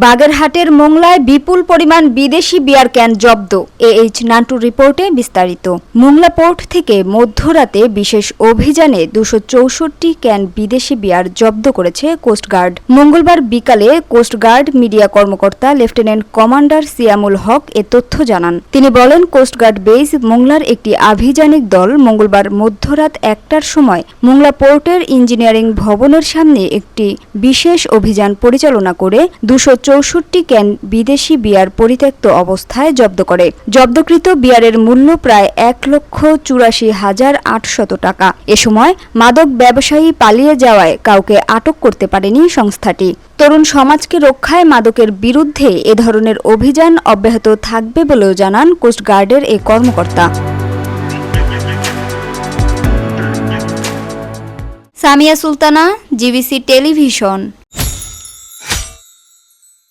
বাগেরহাটের মোংলায় বিপুল পরিমাণ বিদেশি বিয়ার ক্যান জব্দ। এ এইচ নান্টু রিপোর্টে বিস্তারিত। মোংলা পোর্ট থেকে মধ্যরাতে বিশেষ অভিযানে দুশো চৌষট্টি ক্যান বিদেশি বিয়ার জব্দ করেছে কোস্টগার্ড মঙ্গলবার বিকালে কোস্টগার্ড মিডিয়া কর্মকর্তা লেফটেন্যান্ট কমান্ডার সিয়ামুল হক এ তথ্য জানান। তিনি বলেন কোস্টগার্ড বেস মোংলার একটি আভিযানিক দল মঙ্গলবার মধ্যরাত একটার সময় মোংলা পোর্টের ইঞ্জিনিয়ারিং ভবনের সামনে একটি বিশেষ অভিযান পরিচালনা করে দুশো চৌষট্টি ক্যান বিদেশি বিয়ার পরিত্যক্ত অবস্থায় জব্দ করে। জব্দকৃত বিয়ারের মূল্য প্রায় এক লক্ষ চুরাশি হাজার আটশত টাকা। এ সময় মাদক ব্যবসায়ী পালিয়ে যাওয়ায় কাউকে আটক করতে পারেনি সংস্থাটি। তরুণ সমাজকে রক্ষায় মাদকের বিরুদ্ধে এ ধরনের অভিযান অব্যাহত থাকবে বলেও জানান কোস্টগার্ডের এই কর্মকর্তা। Samia Sultana, GBC television.